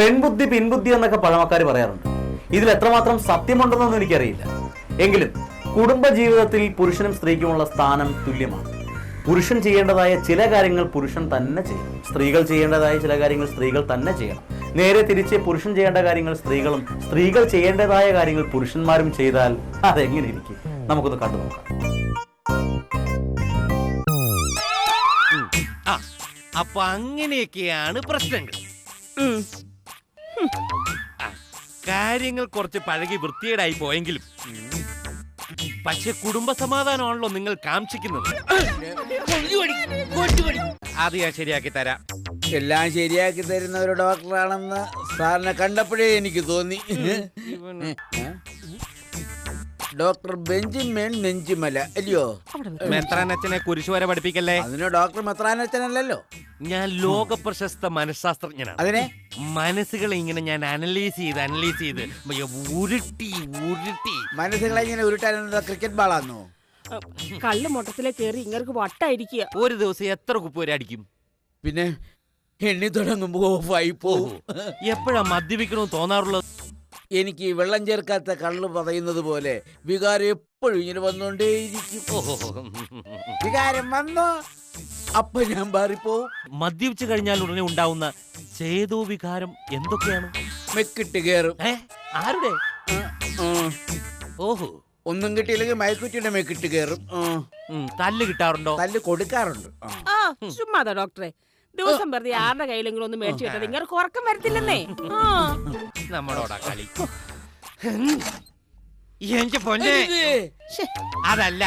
പെൺബുദ്ധി പിൻബുദ്ധി എന്നൊക്കെ പഴമക്കാർ പറയാറുണ്ട്. ഇതിൽ എത്രമാത്രം സത്യമുണ്ടെന്നൊന്നും എനിക്കറിയില്ല. എങ്കിലും കുടുംബ ജീവിതത്തിൽ പുരുഷനും സ്ത്രീക്കുമുള്ള സ്ഥാനം തുല്യമാണ്. പുരുഷൻ ചെയ്യേണ്ടതായ ചില കാര്യങ്ങൾ പുരുഷൻ തന്നെ ചെയ്യണം. സ്ത്രീകൾ ചെയ്യേണ്ടതായ ചില കാര്യങ്ങൾ സ്ത്രീകൾ തന്നെ ചെയ്യണം. നേരെ തിരിച്ച് പുരുഷൻ ചെയ്യേണ്ട കാര്യങ്ങൾ സ്ത്രീകളും സ്ത്രീകൾ ചെയ്യേണ്ടതായ കാര്യങ്ങൾ പുരുഷന്മാരും ചെയ്താൽ അതെങ്ങനെ ഇരിക്കും? നമുക്കൊന്ന് കണ്ടു നോക്കാം. അപ്പൊ അങ്ങനെയൊക്കെയാണ് പ്രശ്നങ്ങൾ. കാര്യങ്ങൾ കുറച്ച് പഴകി വൃത്തിയേടായി പോയെങ്കിലും. പക്ഷെ കുടുംബ സമാധാനമാണല്ലോ നിങ്ങൾ കാംക്ഷിക്കുന്നത്. അത് ഞാൻ ശരിയാക്കി തരാം. എല്ലാം ശരിയാക്കി തരുന്ന ഒരു ഡോക്ടറാണെന്ന് സാറിനെ കണ്ടപ്പോഴേ എനിക്ക് തോന്നി. ഡോക്ടർ ബെഞ്ചിമേൻ നെഞ്ചിമല അല്ലയോ? മെത്രാനച്ചനെ കുരിശു വരെ പഠിപ്പിക്കല്ലേ? അതിന് ഡോക്ടർ മെത്രാനച്ചനല്ലോ ഞാൻ ലോക പ്രശസ്ത മനഃശാസ്ത്രജ്ഞനാണ്. അതിനെ? മനസ്സുകളെ ഇങ്ങനെ ഞാൻ അനലൈസ് ചെയ്ത് അനലൈസ് ചെയ്ത് ഉരുട്ടി ഉരുട്ടി. മനസ്സുകളെ ഇങ്ങനെ ഉരുട്ടാനുള്ള ക്രിക്കറ്റ് ബാളാന്നോ? കല്ല് മൊട്ടത്തിലെ കയറി ഇങ്ങർക്ക് വട്ടായിരിക്കുക. ഒരു ദിവസം എത്ര കുപ്പ് വരെ അടിക്കും? പിന്നെ എണ്ണി തുടങ്ങുമ്പോ ഓഫായി പോകും എപ്പോഴാ മദ്യപിക്കണമെന്ന് തോന്നാറുള്ളത്? എനിക്ക് വെള്ളം ചേർക്കാത്ത കള്ള് പറയുന്നത് പോലെ വികാരം എപ്പോഴും ഇങ്ങനെ വന്നുകൊണ്ടേയിരിക്കും ഓഹോ. വികാരം വന്നോ? അപ്പൊ ഞാൻ പാറിപ്പോ മദ്യപിച്ചു കഴിഞ്ഞാൽ ഉടനെ ഉണ്ടാവുന്ന ചേതോ വികാരം എന്തൊക്കെയാണ്? മെക്കിട്ട് കേറും. ഏ? ആരുടെ? ഓഹോ. ഒന്നും കിട്ടിയില്ലെങ്കിൽ മയക്കുറ്റിയുടെ മെക്കിട്ട് കേറും. ഉം. ഉം, തല്ല് കിട്ടാറുണ്ടോ? തല്ല് കൊടുക്കാറുണ്ട്. ആ. ആ ചുമ്മാതാ ഡോക്ടറെ. ദിവസം വെറുതെ ആരുടെ കയ്യിലെങ്കിലും ഒന്ന് മേടിച്ചു കിട്ടത് ഇങ്ങനെ ഉറക്കം വരത്തില്ലെന്നേ. ആ. നമ്മളോടാ കളി. എന്റെ പൊന്നെ. അതല്ല.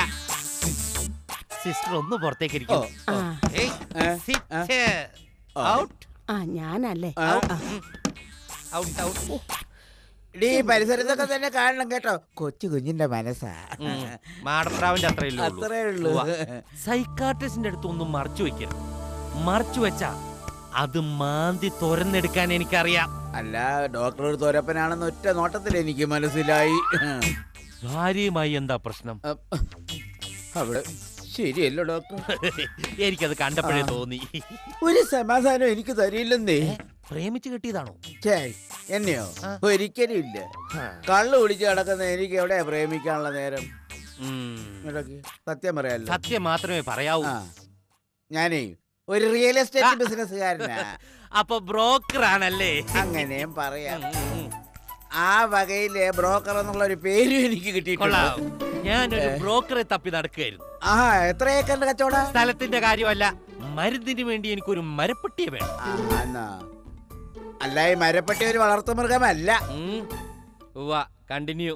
സിസ്റ്റർ ഒന്ന് പുറത്തേക്ക് ഓ, ഇരിക്കും ആ, ഏയ്, sit. Out, ആ. ഞാനല്ലേ? ആ. out, out. ഡീ പരിസരത്തൊക്കെ തന്നെ കാണണം കേട്ടോ. കൊച്ചു കുഞ്ഞിന്റെ മനസ്സാ. ഉം, മാടപ്രാവിന്റെ അത്രയല്ലേ ഉള്ളൂ. അത്രേ ഉള്ളൂ. സൈക്കാട്രിസ്റ്റിന്റെ അടുത്ത് ഒന്നും മറച്ചു വെക്കരുത്. മറച്ചു വെച്ചാ. അത് മാന്തി തുരന്നെടുക്കാൻ എനിക്കറിയാം. അല്ല ഡോക്ടർ ഒരു തുരപ്പനാണെന്ന് ഒറ്റ നോട്ടത്തിൽ എനിക്ക് മനസ്സിലായി. ഭാര്യയുമായി എന്താ പ്രശ്നം? അവിടെ ശരിയല്ലോ ഡോക്ടർ എനിക്കത് കണ്ടപ്പോഴേ തോന്നി. ഒരു സമാധാനം എനിക്ക് തരില്ലെന്നേ. പ്രേമിച്ച് കിട്ടിയതാണോ? എന്നെയോ. ഒരിക്കലും ഇല്ല. കള്ളു കുടിച്ച് കിടക്കുന്ന എനിക്ക് എവിടെ പ്രേമിക്കാനുള്ള നേരം. സത്യം പറയാലോ. സത്യം മാത്രമേ പറയാവൂ. ഞാനേ ഒരു റിയൽ എസ്റ്റേറ്റ് ബിസിനസ്സുകാരനാ അപ്പൊ ബ്രോക്കർ ആണല്ലേ അങ്ങനെയും പറയാം. ആ വകയിലെ ബ്രോക്കർ എന്നുള്ള ഒരു പേരും എനിക്ക് കിട്ടിയിട്ടുണ്ട്. ഞാൻ ഞാനൊരു ബ്രോക്കറെ തപ്പി നടക്കുകയായിരുന്നു. ആ എത്ര ഏക്കറിന്റെ കച്ചവട? സ്ഥലത്തിന്റെ കാര്യമല്ല മരുന്നിന് വേണ്ടി എനിക്ക് ഒരു മരപ്പെട്ടിയെ വേണം. അല്ല ഈ മരപ്പെട്ടി ഒരു വളർത്തു മൃഗമല്ല. കണ്ടിന്യൂ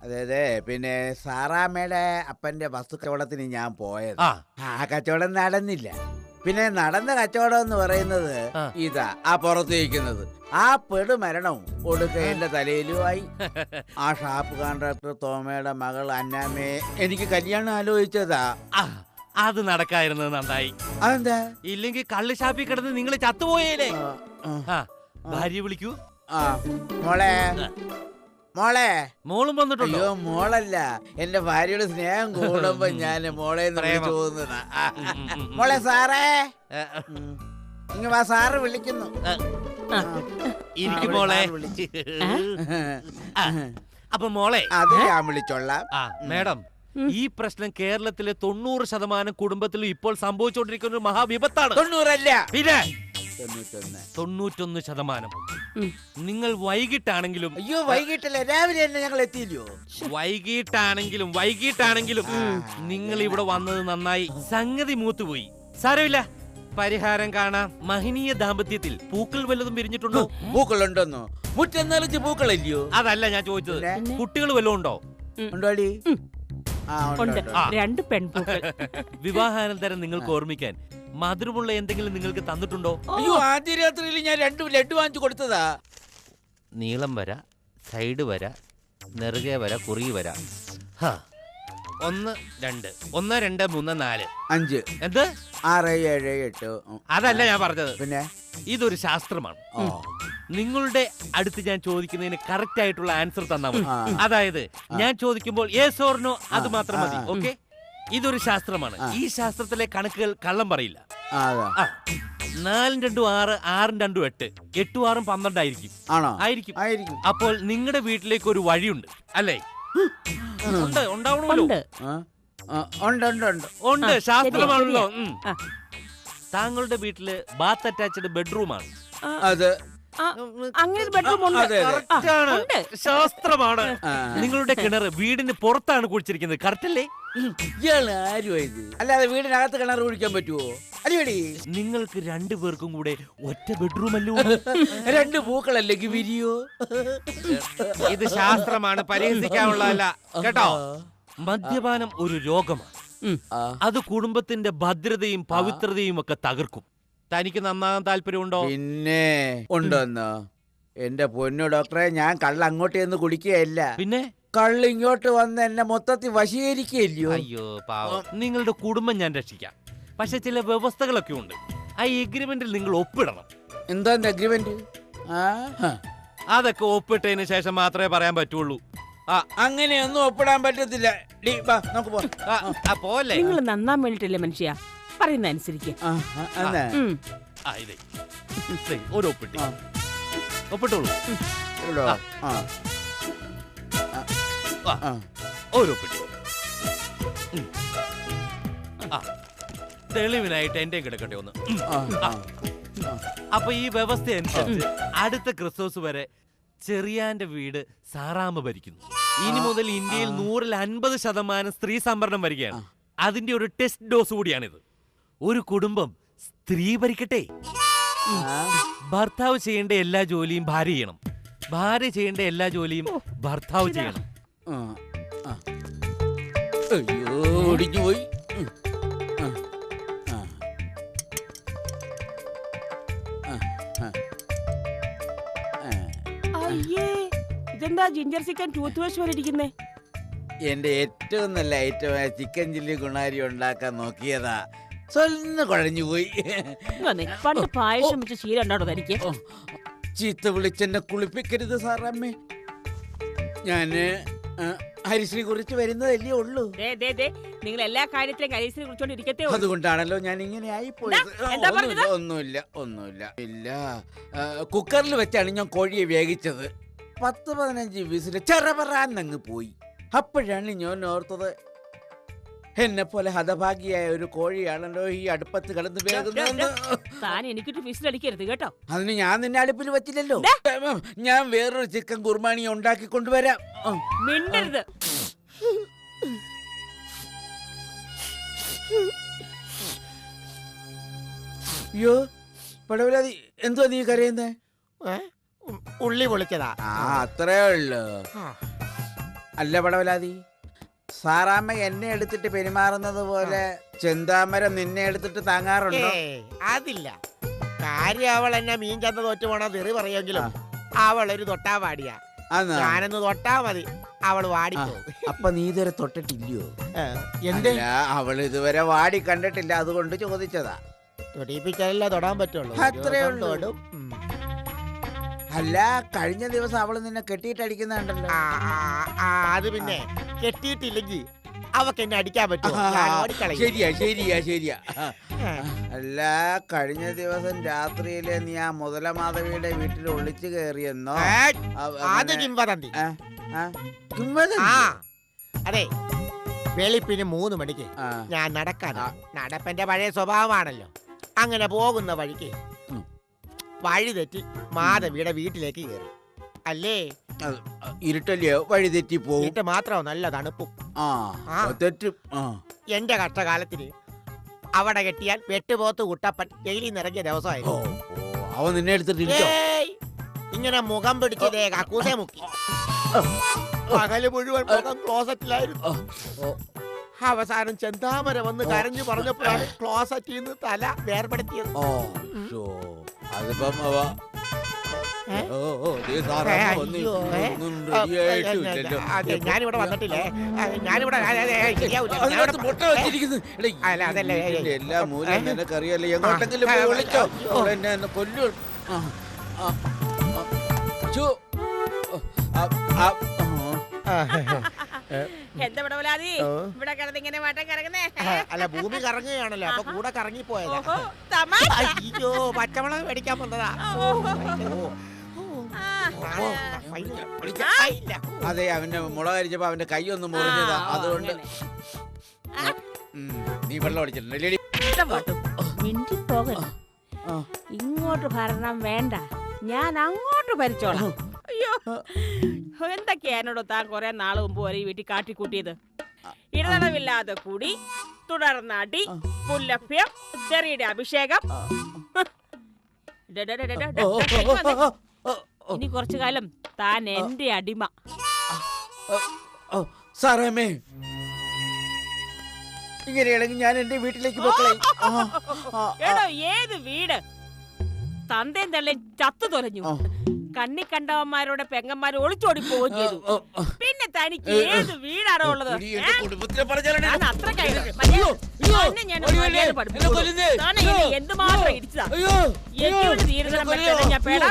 അതെ അതെ പിന്നെ സാറാമ്മയുടെ അപ്പന്റെ വസ്തു കച്ചവടത്തിന് ഞാൻ പോയത്. ആ. ആ കച്ചവടം നടന്നില്ല. പിന്നെ നടന്ന കച്ചവടം എന്ന് പറയുന്നത് ആ. ഇതാ ആ പുറത്തേക്കുന്നത് ആ പെടുമരണവും ഒടുക്ക എന്റെ തലയിലുമായി. ആ ഷാപ്പ് കോൺട്രാക്ടർ തോമയുടെ മകൾ അന്നാമ്മയെ എനിക്ക് കല്യാണം ആലോചിച്ചതാ. ആ, അത് നടക്കായിരുന്നത് നന്നായി. അതെന്താ? ഇല്ലെങ്കിൽ കള്ള് ഷാപ്പിൽ കിടന്ന് നിങ്ങൾ ചത്തുപോയേലേ ആ, ആ, ആ ഭാര്യ വിളിക്കൂ. ആ മോളെ. മോളെ. മോളും വന്നിട്ടുണ്ടോ? അയ്യോ മോളല്ല. എന്റെ ഭാര്യയുടെ സ്നേഹം കൂടുമ്പോ ഞാൻ മോളെ. മോളെ സാറേ. ഇങ്ങ വാ സാറ് വിളിക്കുന്നു. ഇരിക്കും മോളെ. അപ്പൊ മോളെ. അത് ഞാൻ വിളിച്ചോളാം. ആ മാഡം ഈ പ്രശ്നം കേരളത്തിലെ തൊണ്ണൂറ് ശതമാനം കുടുംബത്തിലും ഇപ്പോൾ സംഭവിച്ചുകൊണ്ടിരിക്കുന്ന ഒരു മഹാവിപത്താണ്. തൊണ്ണൂറല്ല. പിന്നെ? തൊണ്ണൂറ്റൊന്ന്. ശതമാനം. നിങ്ങൾ വൈകിട്ടാണെങ്കിലും അയ്യോ വൈകിട്ടല്ലേ? രാവിലെ തന്നെ ഞങ്ങൾ എത്തിയില്ലയോ? വൈകിട്ടാണെങ്കിലും വൈകിട്ടാണെങ്കിലും. നിങ്ങൾ ഇവിടെ വന്നത് നന്നായി. സംഗതി മൂത്തുപോയി സാരമില്ല. പരിഹാരം കാണാം. മഹനീയ ദാമ്പത്യത്തിൽ പൂക്കൾ വല്ലതും വിരിഞ്ഞിട്ടുണ്ടോ? പൂക്കളുണ്ടെന്നോ? മുറ്റെന്നാലും പൂക്കൾ പൂക്കളില്ലയോ? അതല്ല ഞാൻ ചോദിച്ചത്. കുട്ടികൾ വല്ലതും ഉണ്ടോ? ഉണ്ടോടി. രണ്ട് പെൺപൂക്കൾ. വിവാഹാനന്തരം നിങ്ങൾക്ക് ഓർമ്മിക്കാൻ മധുരമുള്ള എന്തെങ്കിലും നിങ്ങൾക്ക് തന്നിട്ടുണ്ടോ? അയ്യോ ആദ്യ രാത്രിയിൽ ഞാൻ രണ്ട് ലഡു വാങ്ങിച്ചു കൊടുത്തതാ. നീളം വര സൈഡ് വര നെറുകെ വര കുറി വര. ഹാ. ഒന്ന് രണ്ട്. ഒന്ന് രണ്ട് മൂന്ന് നാല്. അഞ്ച്. എന്ത്? ആറ് ഏഴ് എട്ട്. അതല്ല ഞാൻ പറഞ്ഞത്. പിന്നെ? ഇതൊരു ശാസ്ത്രമാണ്. നിങ്ങളുടെ അടുത്ത് ഞാൻ ചോദിക്കുന്നതിന് കറക്റ്റ് ആയിട്ടുള്ള ആൻസർ തന്നാൽ മതി. അതായത് ഞാൻ ചോദിക്കുമ്പോൾ യെസ് ഓർ നോ അത് മാത്രം മതി. ഓക്കെ ഇതൊരു ശാസ്ത്രമാണ്. ഈ ശാസ്ത്രത്തിലെ കണക്കുകൾ കള്ളം പറയില്ല. ആ, നാലും രണ്ടും ആറ് ആറും രണ്ടും എട്ട് എട്ടും ആറും പന്ത്രണ്ടായിരിക്കും ആണോ? ആയിരിക്കും. ആയിരിക്കും. അപ്പോൾ നിങ്ങളുടെ വീട്ടിലേക്ക് ഒരു വഴിയുണ്ട് അല്ലേ? ഉണ്ട് ഉണ്ടാവണമല്ലോ. ഉണ്ട്. ഉണ്ട് ഉണ്ട് ഉണ്ട്. ശാസ്ത്രമാണല്ലോ. താങ്കളുടെ വീട്ടിൽ ബാത്ത് അറ്റാച്ച്ഡ് ബെഡ്റൂമാണ്. അത് അങ്ങനെ ഒരു ബെഡ്റൂം ഉണ്ട്. ആ. ഉണ്ട്. ശാസ്ത്രമാണ്. നിങ്ങളുടെ കിണർ വീടിന് പുറത്താണ് കുഴിച്ചിരിക്കുന്നത്. കറക്റ്റ് അല്ലേ? ഇയാൾ ആരുമാ ഇത്? അല്ലാതെ വീടിനകത്ത് കിണർ കുഴിക്കാൻ പറ്റുമോ അല്ലേടി നിങ്ങൾക്ക് രണ്ടുപേർക്കും കൂടെ ഒറ്റ ബെഡ്റൂം അല്ലോ രണ്ട് പൂക്കളല്ലെങ്കിൽ വിരിയോ ഇത് ശാസ്ത്രമാണ്. പരിഹസിക്കാനുള്ളതല്ല കേട്ടോ? മദ്യപാനം ഒരു രോഗമാണ്. ആ, അത് കുടുംബത്തിന്റെ ഭദ്രതയും പവിത്രതയും ഒക്കെ തകർക്കും. തനിക്ക് നന്നാകാൻ താല്പര്യമുണ്ടോ? പിന്നെ ഉണ്ടെന്ന്? എന്റെ പൊന്നു ഡോക്ടറെ ഞാൻ കള്ള അങ്ങോട്ട് ചെന്ന് കുടിക്കുകയല്ല. പിന്നെ? കള്ള് ഇങ്ങോട്ട് വന്ന് എന്നെ മൊത്തത്തിൽ വശീകരിക്കുകയല്ലോ അയ്യോ പാവം. നിങ്ങളുടെ കുടുംബം ഞാൻ രക്ഷിക്കാം. പക്ഷെ ചില വ്യവസ്ഥകളൊക്കെ ഉണ്ട്. ആ എഗ്രിമെന്റിൽ നിങ്ങൾ ഒപ്പിടണം. എന്താ അഗ്രിമെന്റ് ആ അതൊക്കെ ഒപ്പിട്ടതിന് ശേഷം മാത്രമേ പറയാൻ പറ്റുള്ളൂ. ആ അങ്ങനെയൊന്നും ഒപ്പിടാൻ പറ്റത്തില്ല. ഡി, വാ, നമുക്ക് പോവാം. ആ, ആ, പോലെ നിങ്ങൾ നന്നാൻ വേണ്ടിട്ടല്ലേ മനുഷ്യ? പറയുന്ന അനുസരിക്ക് ഒരു ഒപ്പിട്ടി. ഒപ്പിട്ടോളൂ. ഒരു ഒപ്പിട്ടി. തെളിവിനായിട്ട് എന്റെ കിടക്കട്ടെ ഒന്ന്. അപ്പൊ ഈ വ്യവസ്ഥ അനുസരിച്ച് അടുത്ത ക്രിസ്മസ് വരെ ചെറിയാന്റെ വീട് സാറാമ്മ ഭരിക്കുന്നു. ഇനി മുതൽ ഇന്ത്യയിൽ നൂറിൽ അൻപത് ശതമാനം സ്ത്രീ സംവരണം വരികയാണ്. അതിന്റെ ഒരു ടെസ്റ്റ് ഡോസ് കൂടിയാണിത്. ഒരു കുടുംബം സ്ത്രീ ഭരിക്കട്ടെ ഭർത്താവ് ചെയ്യേണ്ട എല്ലാ ജോലിയും ഭാര്യ ചെയ്യണം ഭാര്യ ചെയ്യേണ്ട എല്ലാ ജോലിയും ഭർത്താവ് ചെയ്യണം. അയ്യോ ഒടിഞ്ഞു പോയി ആ, ആ. ആ, ആ. ആ. അയ്യേ ഇതെന്താ ജിഞ്ചർ ചിക്കൻ ടൂത്ത് വാഷ് പോലെ ഇരിക്കുന്നേ എന്റെ ഏറ്റവും നല്ല ഐറ്റമായ ചിക്കൻ ചില്ലി ഗുണാരി ഉണ്ടാക്കാൻ നോക്കിയതാ സ്വന്ന് കുഴഞ്ഞു പോയി. വന്നേ പണ്ട് പായസം വെച്ച് ശീലം ഉണ്ടാടോ തനിക്ക് ഓ, ചീത്ത വിളിച്ചെന്നെ കുളിപ്പിക്കരുത് സാറമ്മേ. ഞാൻ ആ, ഹരിശ്രീ കുറിച്ച് വരുന്നതല്ലേ ഉള്ളൂ. ദേ, ദേ, ദേ, നിങ്ങൾ എല്ലാ കാര്യത്തിലും ഹരിശ്രീ കുറിച്ചോണ്ട് ഇരിക്കത്തേ ഉള്ളൂ. അതുകൊണ്ടാണല്ലോ ഞാൻ ഇങ്ങനെ ആയി പോയത്. എന്താ? എന്താ ഒന്നുമില്ല ഒന്നുമില്ല ഒന്നുമില്ല. ഇല്ല. ആ, കുക്കറിൽ വെച്ചാണ് ഞാൻ കോഴിയെ വേവിച്ചത്. പത്ത് പതിനഞ്ച് വിസിൽ ചെറപറാന്നങ്ങ് പോയി. അപ്പോഴാണ് ഞാൻ ഓർത്തത് എന്നെ പോലെ ഹതഭാഗിയായ ഒരു കോഴിയാണല്ലോ ഈ അടുപ്പത്ത് കിടന്ന് വേകുന്നതെന്ന്. താൻ എനിക്കിട്ട് വിസിലടിക്കരുത് കേട്ടോ. അതിന് ഞാൻ നിന്നെ അടുപ്പിൽ വെച്ചില്ലല്ലോ. ഞാൻ വേറൊരു ചിക്കൻ കുർബാനി ഉണ്ടാക്കി കൊണ്ടുവരാം. മിണ്ടരുത്. അയ്യോ പടവലാതി എന്തുവാ നീ കരയുന്നേ? ഏ? ഉം, ഉള്ളി പൊളിച്ചതാ. ആ അത്രേ ഉള്ളു. അല്ല പടവലാതി സാറാമ്മ എന്നെ എടുത്തിട്ട് പെരുമാറുന്നത് പോലെ ചെന്താമരം നിന്നെ എടുത്തിട്ട് താങ്ങാറുണ്ടോ? ഏയ്, അതില്ല. കാര്യം അവൾ എന്നെ മീൻ ചന്ത തോറ്റു പോണ തെറി പറയുമെങ്കിലും അവൾ ഒരു തൊട്ടാ പാടിയാ. ആന്നാ? ഞാനൊന്ന് തൊട്ടാ മതി. അവൾ വാടി അപ്പൊ നീ ഇതുവരെ തൊട്ടിട്ടില്ലയോ? എന്ത്? അല്ല അവൾ ഇതുവരെ വാടി കണ്ടിട്ടില്ല അതുകൊണ്ട് ചോദിച്ചതാ. തൊടിയിപ്പിച്ചാലല്ലേ തൊടാൻ പറ്റുള്ളൂ. ഒരു അത്രേ ദിവസം ഉള്ളൂ. തൊടും. ഉം. അല്ല കഴിഞ്ഞ ദിവസം അവൾ നിന്നെ കെട്ടിയിട്ടടിക്കുന്നുണ്ടല്ലോ. ആ, ആ, ആ, അത് പിന്നെ കെട്ടിയിട്ടില്ലെങ്കിൽ അവക്ക് എന്നെ അടിക്കാൻ പറ്റും ഞാൻ ഓടിക്കളയും. ശരിയാ ശരിയാ ശരിയാ. അല്ല കഴിഞ്ഞ ദിവസം രാത്രിയിൽ നീ ആ മുതലമാധവിയുടെ വീട്ടിൽ ഒളിച്ചു കയറിയെന്നോ? ഏ, അവ- അത് അങ്ങനെ- കിംവദന്തി. ആ, ആ, കിംവദന്തി? ആ അതെ. വെളുപ്പിന് മൂന്ന് മണിക്ക് ആ, ഞാൻ നടക്കാൻ ആ. നടപ്പന്റെ പഴയ സ്വഭാവമാണല്ലോ. അങ്ങനെ പോകുന്ന വഴിക്ക് ഉം. വഴി തെറ്റി മാധവിയുടെ വീട്ടിലേക്ക് കയറി. അല്ലേ? ഇരുട്ടല്ലേ? വഴി തെറ്റി പോകും വീട്ട് മാത്രമോ നല്ല തണുപ്പും. ആ ആ. അത് തെറ്റും. ആ. എന്റെ കഷ്ടകാലത്തിന് അവിടെ കെട്ടിയാൽ വെട്ടുപോത്ത് കുട്ടപ്പൻ ജയിലിൽ നിറഞ്ഞ ഓ, ദിവസമായിരുന്നു. ഓ, അവൻ നിന്നെ ഏയ്! ഇങ്ങനെ മുഖം പിടിച്ചതേ കക്കൂസെ മുക്കി. പകൽ മുഴുവൻ മുഖം ക്ലോസറ്റിലായിരുന്നു. ഓ, അവസാനം ചെന്താമര വന്ന് കരഞ്ഞു പറഞ്ഞപ്പോഴാണ് ക്ലോസറ്റിൽ നിന്ന് തല വേർപെടുത്തിയത്. ഓ ഷോ അതിപ്പം അവ ഞാനിവിടെ വന്നിട്ടില്ലേ? ഞാനിവിടെ അല്ല, അതല്ല. എല്ലാ മൂലം? നിനക്കറിയാലോ എങ്ങോട്ടെങ്കിലും വിളിച്ചോ എന്നെ കൊല്ലു എന്താ. ഇവിടെ വട്ടം കറങ്ങുന്നേ? അല്ല ഭൂമി കറങ്ങുകയാണല്ലോ അപ്പൊ കൂടെ കറങ്ങി പോയതാ അയ്യോ പച്ചമുളക് മേടിക്കാൻ വന്നതാ. അതെ അവന്റെ മുളക് അരിച്ചപ്പോ അവന്റെ കൈ ഒന്ന് മുറിഞ്ഞതാ. അതുകൊണ്ട് നീ വെള്ളം അടിച്ചിട്ടുണ്ട് മിണ്ടി. ഇങ്ങോട്ട് ഭരണം വേണ്ട. ഞാൻ അങ്ങോട്ട് ഭരിച്ചോളാം. അയ്യോ എന്തൊക്കെയാ എന്നോട് താൻ കുറെ നാൾ മുമ്പ് വരെ ഈ വീട്ടിൽ കാട്ടിക്കൂട്ടിയത്? ഇടതടവില്ലാതെ കൂടി തുടർന്നടി പുല്ലഭ്യം ചെറിയുടെ അഭിഷേകം. ഇനി കുറച്ചു കാലം താൻ എന്റെ അടിമ. ഓ, സാറേമ്മേ ഇങ്ങനെയാണെങ്കിൽ ഞാൻ എന്റെ വീട്ടിലേക്ക് എടോ ഏത് വീട്? തന്തയും തള്ളയും ചത്തു തൊലഞ്ഞു. കണ്ണി കണ്ടവന്മാരുടെ പെങ്ങന്മാർ ഒളിച്ചോടി പോവുകയും ചെയ്തു. പിന്നെ തനിക്ക് ഏത് വീടാണോ ഉള്ളത്? എന്തുമാത്രം ഇടിച്ചതാ. എനിക്ക് തീരുന്ന ഞാൻ പേടാ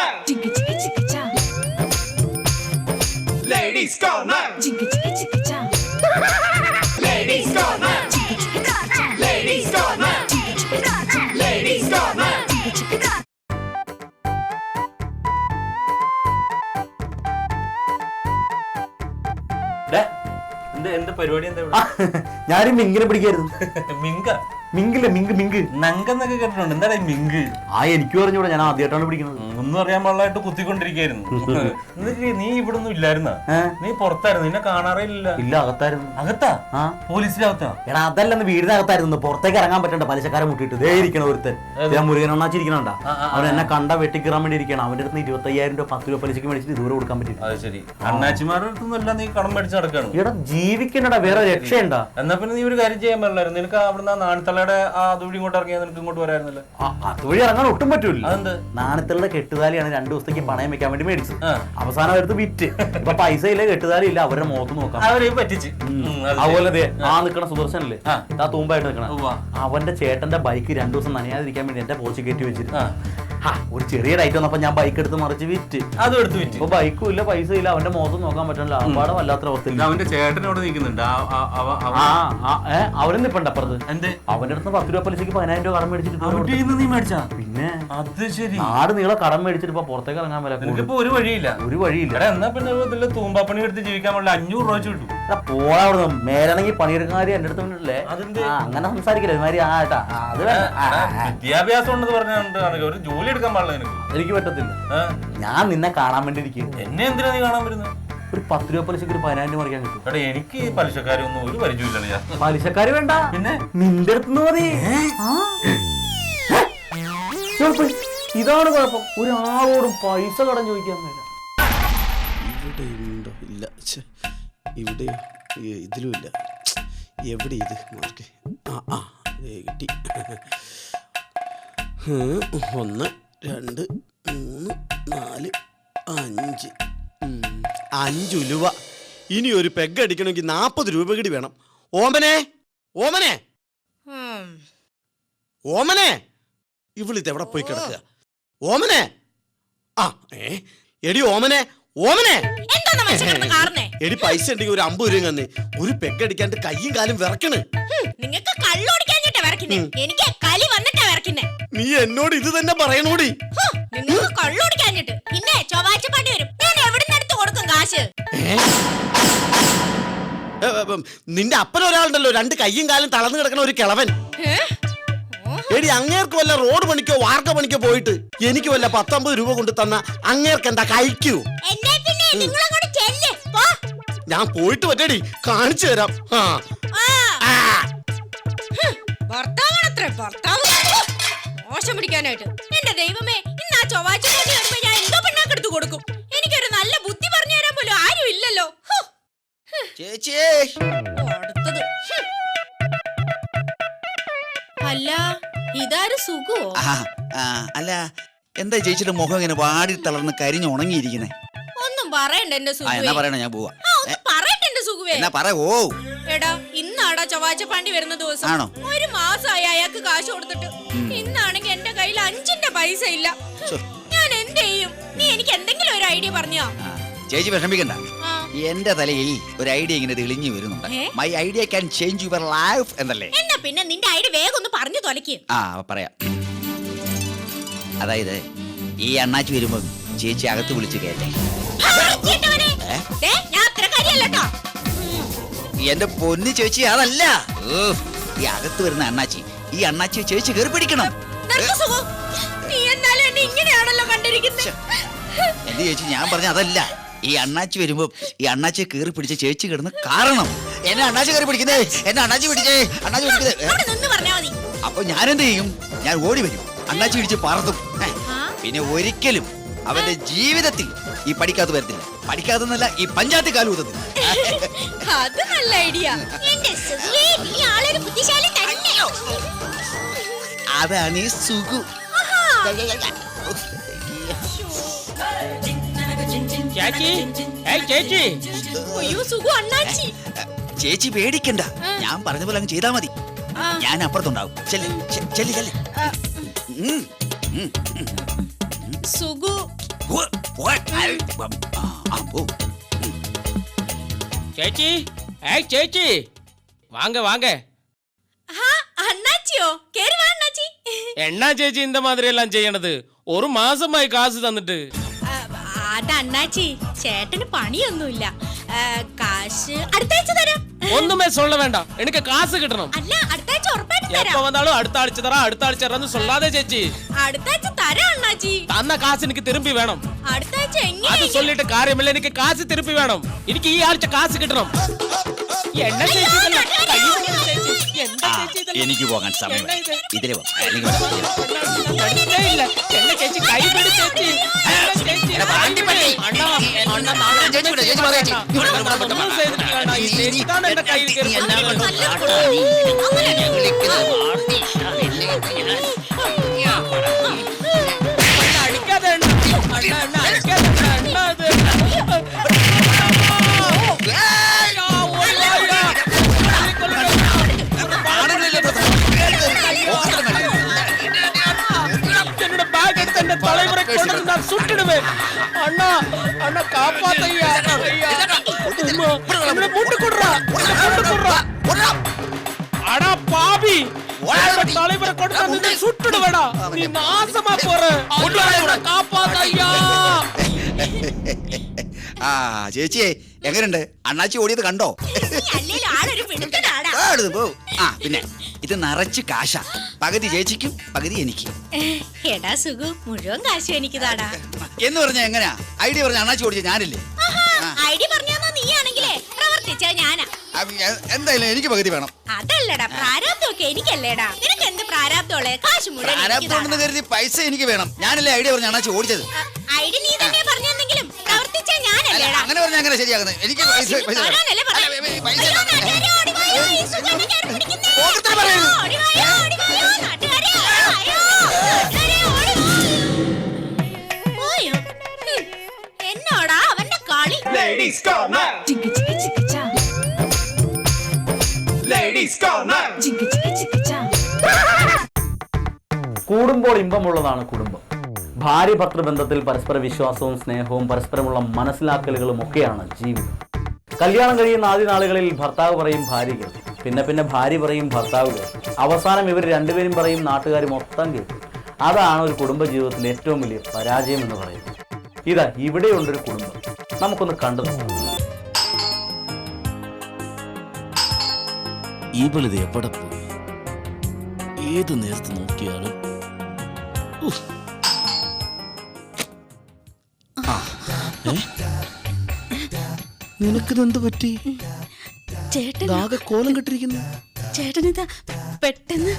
പരിപാടി എന്താ ഞാനും മിങ്കിനെ പിടിക്കായിരുന്നു. മിങ്ക? മിങ്കില്ല മിങ്ക് മിങ്ക്. നങ്കെന്നൊക്കെ കേട്ടിട്ടുണ്ട്. എന്താടാ ഈ മിങ്ക്? ആ എനിക്ക് പറഞ്ഞൂടെ ഞാൻ ആദ്യമായിട്ടാണ് പിടിക്കുന്നത്. ഒന്നും അറിയാൻ പാടില്ലായിട്ട് കുത്തിക്കൊണ്ടിരിക്കായിരുന്നു എന്നിട്ട് നീ ഇവിടെ ഒന്നും ഇല്ലായിരുന്ന? നീ പുറത്തായിരുന്നു നിന്നെ കാണാറേ ഇല്ല ഇല്ല അകത്തായിരുന്നു. അകത്താ? പോലീസിലകത്താ എടാ അതല്ലെന്ന് വീടിനകത്തായിരുന്നു പുറത്തേക്ക് ഇറങ്ങാൻ പറ്റണ്ട. പലിശക്കാരെ മുട്ടിട്ട് ദേ ഇരിക്കണ ഒരുത്തൻ. ഞാൻ മുരുകൻ അണ്ണാച്ചിരിക്കണണ്ട അവൻ എന്നെ കണ്ട വെട്ടിക്കിറാൻ വേണ്ടി ഇരിക്കണം. അവന്റെ അടുത്ത് ഇരുപത്തി അയ്യായിരം രൂപ പത്ത് രൂപ പലിശക്ക് മേടിച്ചിട്ട് ദൂരെ കൊടുക്കാൻ പറ്റില്ല അത് ശരി. അണ്ണാച്ചിമാരുടെ അടുത്തൊന്നുമല്ല നീ കടം മേടിച്ച് നടക്കണം. ഇവിടെ ജീവിക്കണ്ടടാ വേറെ രക്ഷയുണ്ടാ. എന്നാ പിന്നെ നീ ഒരു കാര്യം ചെയ്യാൻ പറ്റില്ലായിരുന്നു നിനക്ക് അവിടുന്ന് നാണിത്തള്ളയുടെ ആ അതുവഴി ഇങ്ങോട്ട് ഇറങ്ങിയാൽ നിനക്ക് ഇങ്ങോട്ട് വരായിരുന്നല്ലോ. അതുവഴി ഇറങ്ങാൻ ഒട്ടും പറ്റൂല. അതെന്ത്? നാണത്തിലുള്ള കെട്ടുതാലിയാണ് രണ്ടു ദിവസത്തേക്ക് പണയം വെക്കാൻ വേണ്ടി മേടിച്ചത്. അവസാനം അവരടുത്ത് വിറ്റ്. ഇപ്പൊ പൈസ ഇല്ല കെട്ടുതാലി ഇല്ല അവരുടെ മുഖത്ത് നോക്കാം. അവരെ പറ്റിച്ച്. അതുപോലെ ദേ, ആ. നിക്കണ സുദർശനല്ലേ? ആ. തൂമ്പായിട്ട് നിക്കണ. അവന്റെ ചേട്ടന്റെ ബൈക്ക് രണ്ടു ദിവസം നനയാതിരിക്കാൻ വേണ്ടി എന്റെ പോർച്ച് കയറ്റി വെച്ചിരുന്നു. ഒരു ചെറിയ ഡൈറ്റ് വന്നപ്പോ ഞാൻ ബൈക്ക് എടുത്ത് മറിച്ച് വിറ്റ്. അതും എടുത്ത് വിറ്റ്. ഇപ്പൊ ബൈക്കും ഇല്ല പൈസ ഇല്ല അവന്റെ മുഖത്ത് നോക്കാൻ പറ്റണില്ല. ആമ്പാടെ വല്ലാത്ത അവസ്ഥയില്ല അവന്റെ ചേട്ടനോട് നിൽക്കുന്നുണ്ട്. അവരും നിപ്പണ്ട അപ്പുറത്ത്? എന്ത്? അവന്റെ അടുത്ത് പത്ത് രൂപ പലിശക്ക് പതിനായിരം രൂപ കടം മേടിച്ചിട്ട് പിന്നെ അത് ശരി. നാട് നീളെ കടം മേടിച്ചിട്ട് ഇപ്പൊ പുറത്തേക്ക് ഇറങ്ങാൻ നിനക്കിപ്പോ ഒരു വഴിയില്ല. ഒരു വഴിയില്ല. എടാ എന്നാ പിന്നെ ഇതിൽ തൂമ്പാപ്പണി എടുത്ത് ജീവിക്കാൻ പാടില്ല അഞ്ഞൂറ് രൂപ വെച്ച് കിട്ടും. എടാ, പോടാ അവിടുന്ന്. മേലാണെങ്കിൽ പണിയെടുക്കുന്ന എന്റെ അടുത്ത് ഉണ്ടല്ലേ അതെന്ത്? ആ അങ്ങനെ സംസാരിക്കില്ല ഒരുമാതിരി ആ ഏട്ടാ ആ, അത് വേണ്ട. ആ, ആ, ആ. വിദ്യാഭ്യാസം ഉണ്ടെന്ന് ഒരു ജോലി എടുക്കാൻ പാടില്ല നിനക്ക്. എനിക്ക് പറ്റത്തില്ല. ഏ? ഞാൻ നിന്നെ കാണാൻ വേണ്ടി ഇരിക്കും എന്നെ എന്തിനാ നീ കാണാൻ വരുന്നത് ഒരു പത്ത് രൂപ പലിശക്ക് ഒരു പതിനായിരം രൂപ മറിക്കാൻ കിട്ടും. എടാ എനിക്ക് ഈ പലിശക്കാരൊന്നും ഒരു പരിചയമില്ല ഞാൻ. പലിശക്കാര് വേണ്ട. പിന്നെ? നിന്റെ അടുത്ത് മതി. ആ. ഇതാണ് കുഴപ്പം. ഒരാളോടും പൈസ കടഞ്ഞു ചോദിക്കാൻ വേണ്ട ഇവിടെ ഉണ്ടോ? ഇല്ല. ഇവിടെ ഇവിടെയോ ഇതിലും ഇല്ല. എവിടെ ഇത്? മാർക്ക്. ആ ആ കിട്ടി. ഒന്ന് രണ്ട് മൂന്ന് നാല് അഞ്ച്. അഞ്ച് ഉലുവ. ഇനി ഒരു പെഗ് അടിക്കണമെങ്കിൽ നാൽപ്പത് രൂപ കൂടി വേണം. ഓമനെ ഓമനെ. ഓമനെ. ഇവളിത് എവിടെ പോയി കിടക്കുക? ഓമനെ? ആ ഏ എടി ഓമനെ ഓമനെ. എന്താണ് മനുഷ്യനെ കാണുന്നേ എടി പൈസ ഉണ്ടെങ്കിൽ ഒരു അമ്പത് രൂപ തന്നെ. ഒരു പെഗ് അടിക്കാണ്ട് കയ്യും കാലും വിറക്കണ്. നിങ്ങൾക്ക് കള്ളുടിക്കാഞ്ഞിട്ടാ എനിക്ക് കലി വന്നിട്ടാ വിറക്കുന്നേ നീ എന്നോട് ഇത് തന്നെ പറയണോടി? നിങ്ങൾക്ക് കള്ളുടിക്കാഞ്ഞിട്ട് പിന്നെ ചൊവ്വാഴ്ച പാട്ടി വരും. ഞാൻ എവിടുന്ന് എടുത്ത് കൊടുക്കും കാശ്? നിന്റെ അപ്പൻ ഒരാളുണ്ടല്ലോ രണ്ട് കയ്യും കാലും തളർന്നു കിടക്കണ ഒരു കിളവൻ? എടി അങ്ങേർക്ക് വല്ല റോഡ് പണിക്കോ വാർക്ക പണിക്കോ പോയിട്ട് എനിക്ക് വല്ല പത്തൊമ്പത് രൂപ കൊണ്ട് തന്ന അങ്ങേർക്ക് എന്താ കഴിക്കൂ? ഞാൻ പോയിട്ട് പറ്റടി കാണിച്ചു തരാം. മോശം പിടിക്കാനായിട്ട്. എന്റെ ദൈവമേ ഇന്ന് ആ ചൊവ്വാഴ്ച ഞാൻ എന്തോ പിണ്ണാക്കെടുത്ത് കൊടുക്കും. എനിക്കൊരു നല്ല ബുദ്ധി പറഞ്ഞു തരാൻ പോലും ആരും ഇല്ലല്ലോ ഹോ. ചേച്ചിയേ അടുത്തത്. അല്ല ഇതാര് സുഖോ? അല്ല എന്താ ചേച്ചിയുടെ മുഖം ഇങ്ങനെ വാടി തളർന്ന് കരിഞ്ഞു ഉണങ്ങിയിരിക്കുന്നേ? ഒന്നും പറയണ്ട എന്റെ സുഖം എന്നാ പറയണ ഞാൻ പോവാ. പറയട്ടെ എന്റെ സുഖവേ. എന്നാ പറ ഓ. എടാ ഇന്നാടാ ചൊവ്വാഴ്ച പാണ്ടി വരുന്ന ദിവസം. ആണോ? ഒരു മാസമായി അയാൾക്ക് കാശ് കൊടുത്തിട്ട്. ഇന്നാണെങ്കിൽ എന്റെ കയ്യിൽ അഞ്ചിന്റെ പൈസ ഇല്ല. ഞാൻ എന്ത് ചെയ്യും? നീ എനിക്ക് എന്തെങ്കിലും ഒരു ഐഡിയ പറഞ്ഞോ? ചേച്ചി വിഷമിക്കണ്ട. എന്റെ തലയിൽ ഒരു ഐഡിയ ഇങ്ങനെ തെളിഞ്ഞു വരുന്നുണ്ട്. ഏ? My idea can change your life എന്നല്ലേ? എന്നാ പിന്നെ നിന്റെ ഐഡിയ വേഗം ഒന്ന് പറഞ്ഞു തൊലക്ക് ആ പറയാം. അതായത് ഈ അണ്ണാച്ചി വരുമ്പോ ചേച്ചി അകത്ത് വിളിച്ച് കയറ്റേ ഏ? ഞാൻ അത്ര കാര്യല്ലോ എന്റെ പൊന്നു ചേച്ചി അതല്ല. ഓ, ഈ അകത്ത് വരുന്ന അണ്ണാച്ചി ഈ അണ്ണാച്ചി ചേച്ചി കയറി പിടിക്കണം. നീ എന്നാലും എന്നെ ഇങ്ങനെയാണല്ലോ കണ്ടിരിക്കുന്നത് എന്റെ ചേച്ചി ഞാൻ പറഞ്ഞ അതല്ല. ഈ അണ്ണാച്ചി വരുമ്പോ ഈ അണ്ണാച്ചിയെ കയറി പിടിച്ച ചേച്ചി കിടന്ന് കാരണം. എന്നെ അണ്ണാച്ചി കയറി പിടിക്കുന്നേ? എന്നെ അണ്ണാച്ചി പിടിച്ചേ? അണ്ണാച്ചി പിടിക്കുന്നേ? അപ്പൊ ഞാൻ എന്ത് ചെയ്യും? ഞാൻ ഓടി വരും. അണ്ണാച്ചി പിടിച്ച് പറത്തും. പിന്നെ ഒരിക്കലും അവന്റെ ജീവിതത്തിൽ ഈ പഠിക്കാത്ത വരത്തില്ല. പഠിക്കാതെന്നല്ല ഈ പഞ്ചായത്ത് കാലൂതത്തിൽ അത് നല്ല ഐഡിയ. അതാണ് ഈ സുഖു. ചേച്ചി ഏയ് ചേച്ചി അയ്യോ സുഖു അണ്ണാച്ചി ചേച്ചി പേടിക്കണ്ട ഞാൻ പറഞ്ഞ പോലെ അങ്ങ് ചെയ്താ മതി ആ. ഞാൻ അപ്പുറത്തുണ്ടാവും ചെല്ല് ചെ- ചെല്ല് ചെല്ല് ആ, ഉം, ഉം. സുഖു പോ, പോ. ആ, ആ, പോ. ചേച്ചി ഏയ് ചേച്ചി வாங்க வாங்க ആ അണ്ണാച്ചിയോ കേറി വാ അണ്ണാച്ചി என்ன ചേച്ചി இந்த மாதிரி எல்லாம் ചെയ്യണത് ഒരു മാസമായി കാശ് തന്നിട്ട് ആ, അത് അണ്ണാച്ചി ചേട്ടന് പണിയൊന്നുമില്ല. കാശ് അടുത്താഴ്ച തരാം. ഒന്നുമേ சொல்ல വേണ്ട എനിക്ക് കാശ് കിട്ടണം അല്ല അടുത്ത ആഴ്ച ഉറപ്പായിട്ടും എപ്പോ തരാം വന്നാലും അടുത്ത ആഴ്ച തരാം അടുത്ത ആഴ്ച തരാന്ന് சொல்லாதே ചേച്ചി അടുത്ത ആഴ്ച തരാം അണ്ണാച്ചി തന്ന കാശ് എനിക്ക് തിരുമ്പി വേണം അടുത്ത ആഴ്ച അത് എങ്ങനെ சொல்லிட்டு കാര്യമില്ല എനിക്ക് കാശ് തിരുപ്പി വേണം എനിക്ക് ഈ ആഴ്ച കാശ് കിട്ടണം എന്നെ ചേച്ചി ഇതെല്ലാം കൈ പിടിച്ച് ചേച്ചി. എന്താ ആ, ചേച്ചി ഇതെല്ലാം? എനിക്ക് പോകാൻ സമയം എന്നാ ഇത്? ഇതിലെ പോ. അല്ലെങ്കിൽ പോ. അടുത്തേ ഇല്ല. എന്നെ ചേച്ചി കൈ പിടി ചേച്ചി. എന്നെ ചേച്ചി. എടാ, പാണ്ടിപ്പള്ളി. അണ്ണാ, അണ്ണാ, നാളെ ചേച്ചി വിട്, ചേച്ചി പറയാം, ചേച്ചി. അണ്ണാ, ഇവിടെ വന്ന് ഒന്നും വന്ന് ചെയ്തിട്ട് വേണ്ട. ഈ ചേച്ചിക്കാണ് എന്റെ കയ്യിൽ കയറി പിടിച്ചത്. അണ്ണാ, അടിക്കാതെ അണ്ണാ. അണ്ണാ, അണ്ണാ, അടിക്കാതെ അണ്ണാ. അണ്ണാ, ഇത്. അയ്യോ, தலைவரை கொண்டு நான் சுட்டுடுவேன் அண்ணா அண்ணா காப்பாத்தையா ஐயா அடா பாவி என் தலைமுறை கொண்டு வந்து நீ சுட்டுடுவேடா நீ நாசமா போற அண்ணா, காப்பாத்தையா ആ ചേച്ചിയെ എങ്ങനെയുണ്ട് അണ്ണാച്ചി ഓടിയത് കണ്ടോ അല്ലേലും ആളൊരു പിടുത്തനാടാ ആ, എടുത്ത് പോ ആ പിന്നെ ഇത് നിറച്ച് കാശ പകുതി ചേച്ചിക്കും പകുതി എനിക്കും എടാ സുഖു മുഴുവൻ കാശും എനിക്ക് താടാ എന്ന് പറഞ്ഞാ എങ്ങനെയാ ഐഡിയ പറഞ്ഞ അണ്ണാച്ചി ഓടിച്ച ഞാനില്ലേ എന്തായാലും എനിക്ക് പകുതി വേണം അതല്ലടാ പ്രാരാബ്ദമൊക്കെ എനിക്കല്ലേടാ നിനക്ക് എന്ത് പ്രാരാബ്ദമുള്ളേ കാശ് മുഴുവൻ എനിക്ക്. കരുതി പൈസ എനിക്ക് വേണം ഞാനല്ലേ ഐഡിയ പറഞ്ഞു ഞാൻ ഓടിച്ചത് ആ, ഐഡിയ നീ തന്നെ പറഞ്ഞെന്നെങ്കിലും പ്രവർത്തിച്ച അല്ല, ഞാനല്ലേടാ അങ്ങനെ പറഞ്ഞാ അങ്ങനെ ശരിയാകുന്നത് എനിക്ക് പൈസ പൈസ വേണം. അല്ല, പൈ- പൈസ അയ്യോ, വേണം. നാട്ടുകാരെ ഓടി വായോ, കയറി പിടിക്കുന്നേ. ഓടി വായോ, ഓടി വായോ, നാട്ടുകാരെ ഓടി വായോ, നാട്ടുകാരെ ഓടി വായോ. പോയോ? ഹും, എന്നോടാ അവന്റെ കളി Ladies corner. കൂടുമ്പോൾ ഇമ്പമുള്ളതാണ് കുടുംബം. ഭാര്യ ഭർത്തൃബന്ധത്തിൽ പരസ്പര വിശ്വാസവും സ്നേഹവും പരസ്പരമുള്ള മനസ്സിലാക്കലുകളും ഒക്കെയാണ് ജീവിതം. കല്യാണം കഴിയുന്ന ആദ്യ നാളുകളിൽ ഭർത്താവ് പറയും ഭാര്യ കേൾക്കും പിന്നെ പിന്നെ ഭാര്യ പറയും ഭർത്താവ് കേൾക്കും അവസാനം ഇവർ രണ്ടുപേരും പറയും നാട്ടുകാർ മൊത്തം കേൾക്കും അതാണ് ഒരു കുടുംബ ജീവിതത്തിലെ ഏറ്റവും വലിയ പരാജയം എന്ന് പറയുന്നത്. ഇതാ ഇവിടെയുണ്ടൊരു കുടുംബം. നമുക്കൊന്ന് കണ്ടു ഈ ഇവളിത് എവിടെ പോയി? ഏത് നേരത്ത് നോക്കിയാലും നിനക്കിതെന്ത് പറ്റി? ചേട്ടൻ ആകെ കോലം കെട്ടിരിക്കുന്നു. ചേട്ടനിതാ പെട്ടെന്ന്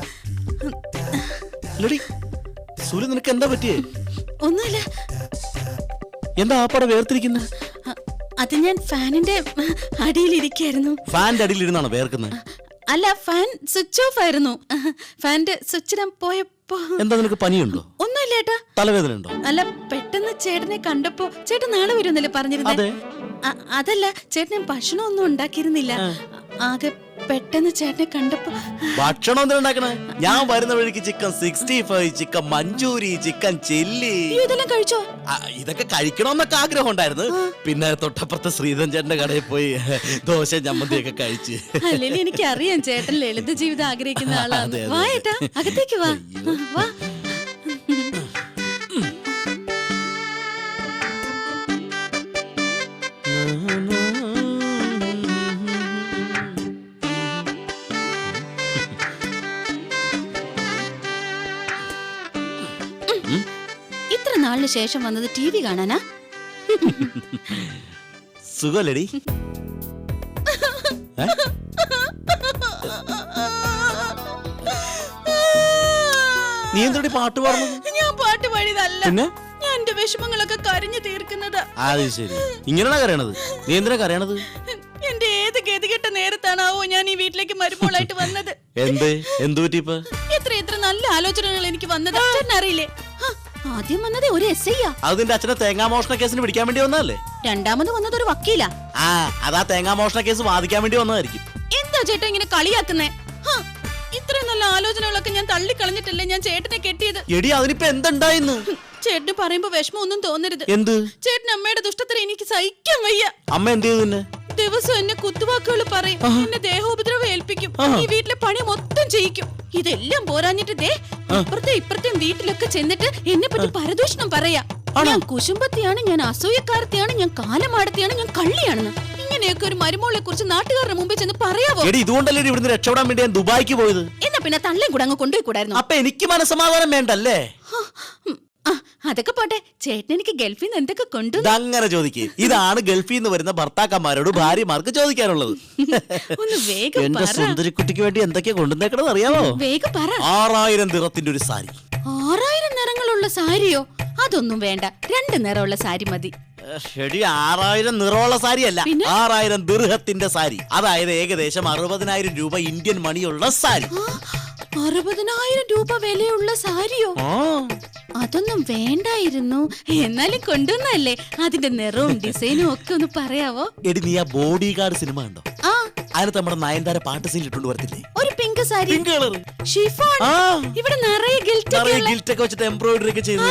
സൂര്യ സുലി നിനക്ക് എന്താ പറ്റിയേ? ഒന്നുമില്ല. എന്താ ആപ്പാടെ പടം അ- അത് ഞാൻ ഫാനിന്റെ അടിയിലിരിക്കായിരുന്നു. ഫാനിന്റെ അടിയിലിരുന്നാണോ വേർക്കുന്നത് അല്ല ഫാൻ സ്വിച്ച് ഓഫ് ആയിരുന്നു. ഫാന്റെ സ്വിച്ച് ഞാൻ പോയപ്പോ എന്താ നിനക്ക് പനിയുണ്ടോ? ഒന്നുമില്ല ഏട്ടാ. തലവേദന ഉണ്ടോ? അല്ല പെട്ടെന്ന് ചേട്ടനെ കണ്ടപ്പോ ചേട്ടൻ നാളെ വരുമെന്നല്ലേ പറഞ്ഞിരുന്നത് അതല്ല ചേട്ടൻ ഭക്ഷണം ഒന്നും ഉണ്ടാക്കിയിരുന്നില്ല ആകെ പെട്ടെന്ന് ചേട്ടനെ കണ്ടപ്പോ ഭക്ഷണം ഉണ്ടാക്കണേ? ഞാൻ വരുന്ന വഴിക്ക് chicken sixty five chicken manchurian chicken chilli. അയ്യോ, ഇതെല്ലാം കഴിച്ചോ? ആ, ഇതൊക്കെ കഴിക്കണമെന്നൊക്കെ ആഗ്രഹം ഉണ്ടായിരുന്നു. പിന്നെ തൊട്ടപ്പുറത്തെ ശ്രീധൻ ചേട്ടന്റെ കടയിൽ പോയി ദോശ ചമ്മന്തിയൊക്കെ കഴിച്ച്. അല്ലെങ്കിൽ എനിക്ക് അറിയാം ചേട്ടൻ ലളിത ജീവിതം ആഗ്രഹിക്കുന്ന ആളാണ് അതെ, അതെ, വാ. ഏട്ടാ അകത്തേക്ക് വാ. അയ്യോ. വാ. ഇത്ര ശേഷം വന്നത് ടി വി കാണാനാ? സുഖമല്ലേടി ഏ? നീ എന്തൊടി പാട്ട് പാടുന്നു ഞാൻ പാട്ട് പാടിയതല്ല. പിന്നെ? ഞാൻ എന്റെ വിഷമങ്ങളൊക്കെ കരഞ്ഞു തീർക്കുന്നത്. അത് ശരി. ഇങ്ങനെയാണ് കരയണത്? നീ എന്തിനാ കരയണത്? എന്റെ ഏത് ഗതികെട്ട നേരത്താണാവോ ഞാൻ ഈ വീട്ടിലേക്ക് മരുമോളായിട്ട് വന്നത്? എന്ത്? എന്തു പറ്റി ഇപ്പൊ? എത്ര എത്ര നല്ല ആലോചനകൾ എനിക്ക് വന്നത്. അറിയില്ലേ? ആദ്യം വന്നത് ഒരു എസ് ഐയാ അത് നിന്റെ അച്ഛനെ തേങ്ങാമോഷണ കേസിന് പിടിക്കാൻ വേണ്ടി വന്നതല്ലേ? രണ്ടാമത് വന്നത് ഒരു വക്കീലാ. ആ അതാ തേങ്ങാ മോഷണ കേസ് വാദിക്കാൻ വേണ്ടി വന്നതായിരിക്കും. എന്താ ചേട്ടാ ഇങ്ങനെ കളിയാക്കുന്നേ? ഇത്രയും നല്ല ആലോചനകളൊക്കെ ഞാൻ തള്ളിക്കളഞ്ഞിട്ടല്ലേ ഞാൻ ചേട്ടനെ കെട്ടിയത്? എടി അതിനിപ്പോ എന്തുണ്ടായിന്ന്? ചേട്ടന് പറയുമ്പോ വിഷമം ഒന്നും തോന്നരുത്. എന്ത്? ചേട്ടൻ അമ്മയുടെ ദുഷ്ടത്തിന് എനിക്ക് സഹിക്കാൻ വയ്യ. അമ്മ എന്ത് ചെയ്തു ദിവസം എന്നെ കുത്തുവാക്കുകൾ പറയും. എന്നെ ദേഹോപദ്രവം ഏൽപ്പിക്കും. ഈ വീട്ടിലെ പണി മൊത്തം ചെയ്യിക്കും. ഇതെല്ലാം പോരാഞ്ഞിട്ട് ദേ അപ്പുറത്തെ ഇപ്പുറത്തെയും വീട്ടിലൊക്കെ ചെന്നിട്ട് എന്നെ പറ്റി പരദൂഷണം പറയാ. ഞാൻ കുശുമ്പത്തിയാണ് ഞാൻ അസൂയക്കാരത്തെയാണ് ഞാൻ കാലമാടത്തെയാണ് ഞാൻ കള്ളിയാണെന്ന്. ഇങ്ങനെയൊക്കെ ഒരു മരുമോളെ കുറിച്ച് നാട്ടുകാരുടെ മുമ്പിൽ ചെന്ന് പറയാവോ? എടി ഇതുകൊണ്ടല്ലേ ഇവിടുന്ന് രക്ഷപ്പെടാൻ വേണ്ടി ഞാൻ ദുബായിക്ക് പോയത്? എന്നാ പിന്നെ തള്ളേം കൂടെ അങ്ങ് കൊണ്ടുപോയി കൂടായിരുന്നു? അപ്പൊ എനിക്ക് മനസ്സമാധാനം വേണ്ടല്ലേ? അതൊക്കെ പോട്ടെ. ചേട്ടൻ എനിക്ക് ഗൾഫിൽ നിന്ന് എന്തൊക്കെ കൊണ്ടു അങ്ങനെ ചോദിക്കേ. ഇതാണ് ഗൾഫിൽ നിന്ന് വരുന്ന ഭർത്താക്കന്മാരോട് ഭാര്യമാർക്ക് ചോദിക്കാനുള്ളത്. ഒന്ന് വേഗം എന്റെ സുന്ദരിക്കുട്ടിക്ക് വേണ്ടി എന്തൊക്കെയാ കൊണ്ടുവന്നേക്കണെന്ന് അറിയാമോ വേഗം പറ. ആറായിരം ദിറത്തിന്റെ ഒരു സാരി. ആറായിരം നിറങ്ങളുള്ള സാരിയോ? അതൊന്നും വേണ്ട. രണ്ട് നിറമുള്ള സാരി മതി. ശരി ആറായിരം നിറമുള്ള സാരിയല്ല? ആറായിരം ദീർഘത്തിന്റെ സാരി. അതായത് ഏകദേശം അറുപതിനായിരം രൂപ ഇന്ത്യൻ മണിയുള്ള സാരി. അറുപതിനായിരം രൂപ വിലയുള്ള സാരിയോ? അതൊന്നും വേണ്ടായിരുന്നു. എന്നാലും കൊണ്ടുവന്നല്ലേ അതിന്റെ നിറവും ഡിസൈനും ഒക്കെ ഒന്ന് പറയാവോ? എടി നീ ആ ബോഡി ഗാർഡ് സിനിമ ഉണ്ടോ ആ. അതിനകത്ത് നമ്മുടെ നയൻതാര പാട്ട് സീൻ ഇട്ടുകൊണ്ട് വരത്തില്ലേ? ഒരു pink sari pink colour chiffon ആ. ഇവിടെ നിറയെ ഗിൽറ്റ് നിറയെ ഗിൽറ്റ് ഒക്കെ വെച്ചിട്ട് എംബ്രോയിഡറി ഒക്കെ ചെയ്ത്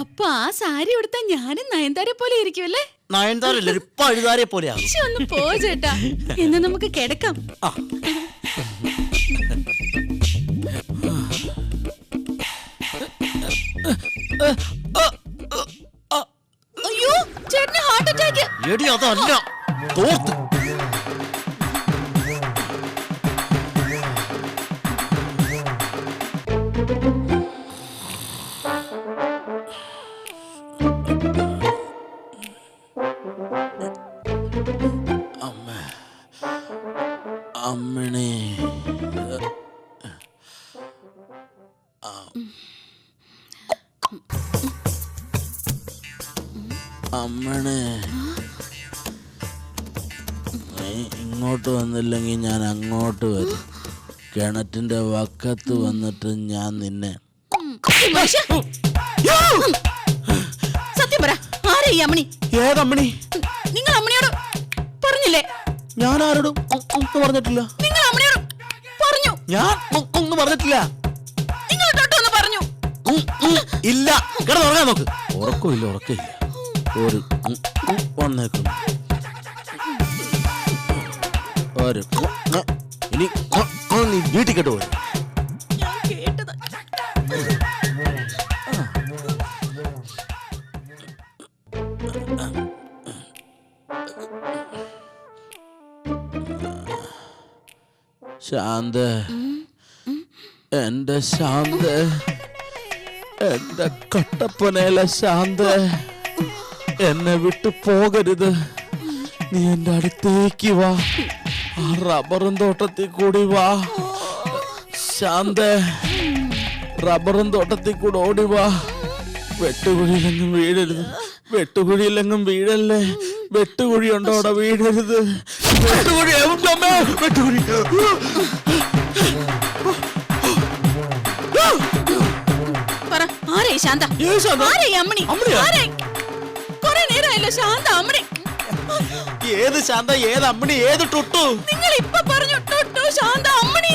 അപ്പൊ ആ സാരി ഉടുത്താ ഞാനും നയൻതാരെ പോലെ ഇരിക്കുമല്ലേ നയൻതാരല്ല? ഒരു പഴുതാരെ പോലെയാണ് ശ്ശെ, ഒന്ന് പോ ചേട്ടാ. എന്ന് നമുക്ക് കിടക്കാം. അയ്യോ ചേട്ടന് ഹാർട്ട് അറ്റാക്ക് എടി അതല്ല. തോർത്ത് അമ്മ. അമ്മണേ അമ്മണേ നീ ഇങ്ങോട്ട് വന്നില്ലെങ്കിൽ ഞാൻ അങ്ങോട്ട് വരും. കിണറ്റിന്റെ വക്കത്ത് വന്നിട്ട് ഞാൻ നിന്നെ സത്യം പറ ആരാ ഈ അമ്മണി? ഏതമ്മണി? നിങ്ങൾ അമ്മണിയോട് പറഞ്ഞില്ലേ? ഞാൻ ആരോടും ഒന്നും പറഞ്ഞിട്ടില്ല. നിങ്ങൾ അമ്മണിയോട് പറഞ്ഞു. ഞാൻ ഒന്നും പറഞ്ഞിട്ടില്ല. നിങ്ങൾ തൊട്ടൊന്ന് പറഞ്ഞു. ഇല്ല. കിടന്നുറങ്ങാൻ നോക്ക്. ഉറക്കമില്ല ഉറക്കമില്ല. ഒരു വന്നേക്കുന്നു. ഒരു ഇനി ഉം, നീ വീട്ടിൽ കേട്ടോ. ശാന്ത. എന്റെ ശാന്ത. എന്റെ കട്ടപ്പനയിലെ ശാന്ത. എന്നെ വിട്ടു പോകരുത്. നീ എന്റെ അടുത്തേക്ക് വാ. ആ റബ്ബറും തോട്ടത്തിൽ കൂടി വാ. ശാന്ത. റബ്ബറും തോട്ടത്തിൽ കൂടെ ഓടി വാ. വെട്ടുകുഴിയിലെങ്ങും വീഴരുത്. വെട്ടുകുഴിയിലെങ്ങും വീഴല്ലേ? വെട്ടുകുഴി ഉണ്ടോ അവിടെ വീഴരുത്? വെട്ടുകുഴി? വെട്ടുകുഴി ശാന്ത? ഏത് ശാന്ത? അമ്മണി? അമ്മണി കൊറേ നേരമായല്ലോ ശാന്ത അമ്മണി. ഏത് ശാന്ത ഏത് അമ്മണി ഏത് ടുട്ടു? നിങ്ങൾ ഇപ്പൊ പറഞ്ഞു ടൊട്ടു ശാന്ത അമ്മണി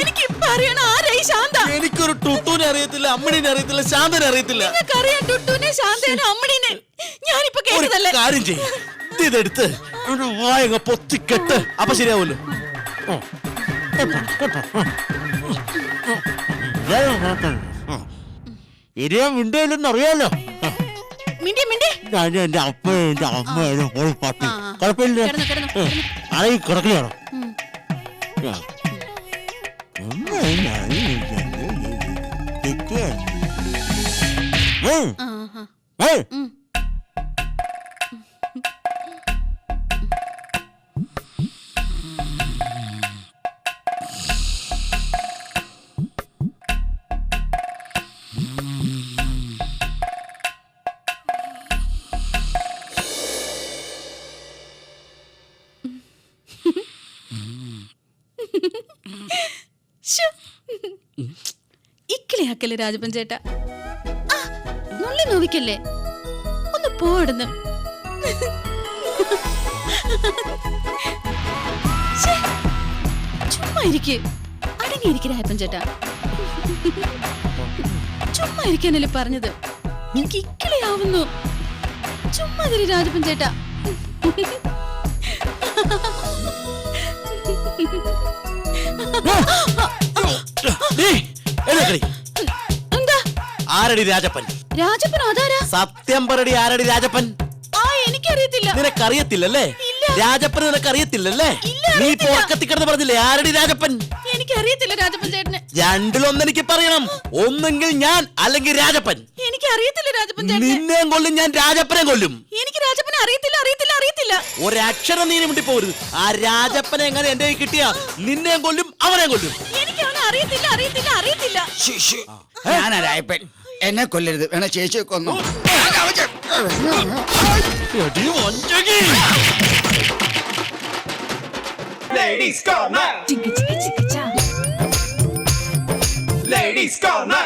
എനിക്ക് ഇപ്പൊ അറിയണം ആരായി ശാന്ത? എനിക്കൊരു ടുട്ടുവിനെ അറിയത്തില്ല അമ്മണിനെ അറിയത്തില്ല ശാന്തനെ അറിയത്തില്ല. നിങ്ങൾക്ക് അറിയാം ടുട്ടുനെ ശാന്തനെ അമ്മണിനെ. ഞാനിപ്പോ ഒരു കേട്ടതല്ലേ? കാര്യം ചെയ്യും. ഇതെടുത്ത് വായങ്ങ പൊത്തിക്കെട്ട്. അപ്പൊ ശരിയാവല്ലോ ഇരിയാൻ മിണ്ടയില്ലെന്ന് അറിയാലോ മിണ്ടി മിണ്ടി ഞാൻ എന്റെ അപ്പനും എന്റെ അമ്മയും പോയി പട്ടി. കുഴപ്പമില്ല കിടന്നു കിടന്നു ആരെയും കിടക്കുകയാണോ ഉം. ആ, ആ. ഉം. ഇക്കിളിയാക്കല്ലേ രാജപ്പൻ ചേട്ടാ? നുള്ളി നോവിക്കല്ലേ. ഒന്ന് പോടുന്നു ചുമ്മാ ഇരിക്ക്. അടങ്ങിയിരിക്ക് രാജപ്പൻ ചേട്ടാ. ചുമ്മാ ഇരിക്കാനല്ലേ പറഞ്ഞത്. എനിക്ക് ഇക്കിളിയാവുന്നു ചുമ്മാ ഇരി രാജപ്പൻ ചേട്ടാ. എന്താ ആരടി രാജപ്പൻ? രാജപ്പൻ അതാരാ? സത്യം പറടി ആരടി രാജപ്പൻ? ആ എനിക്കറിയത്തില്ല. നിനക്കറിയത്തില്ലല്ലേ? ഇല്ല. രാജപ്പൻ നിനക്കറിയത്തില്ലല്ലേ? നീ ഇപ്പൊ ഉറക്കത്തി കിടന്ന് പറഞ്ഞില്ലേ ആരടി രാജപ്പൻ? എനിക്കറിയത്തില്ല രാജപ്പൻ ചേട്ടന്. രണ്ടിലൊന്ന് എനിക്ക് പറയണം. ഒന്നെങ്കിൽ ഞാൻ അല്ലെങ്കിൽ രാജപ്പൻ. എനിക്കറിയത്തില്ല രാജപ്പൻ നിന്നെ നിന്നെയും കൊല്ലും ഞാൻ രാജപ്പനെ കൊല്ലും. എനിക്ക് രാജപ്പനെ അറിയത്തില്ല അറിയത്തില്ല അറിയത്തില്ല. ഒരക്ഷരം നീ വിട്ടി പോരുത് ആ രാജപ്പനെ എങ്ങനെ എന്റെ കിട്ടിയ കിട്ടിയാ നിന്നെയും കൊല്ലും അവനെ കൊല്ലും. എനിക്ക് അവനെ അറിയത്തില്ല അറിയത്തില്ല. അറിയത്തില്ല ഞാനാ രായപ്പൻ എന്നെ കൊല്ലരുത് വേണ ചേച്ചിയെ കൊന്നു. Ladies Corner. Ladies Corner.